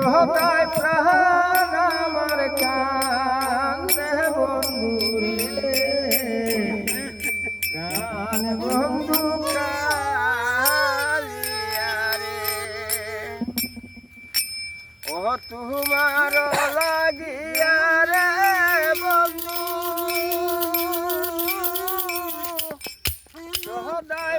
গ্রহতায় প্রাণ বন্ধু ও তোমার লাগিয়া রে বন্ধু। গ্রহতায়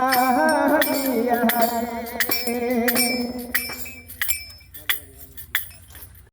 বন্ধু কাহিয়া রে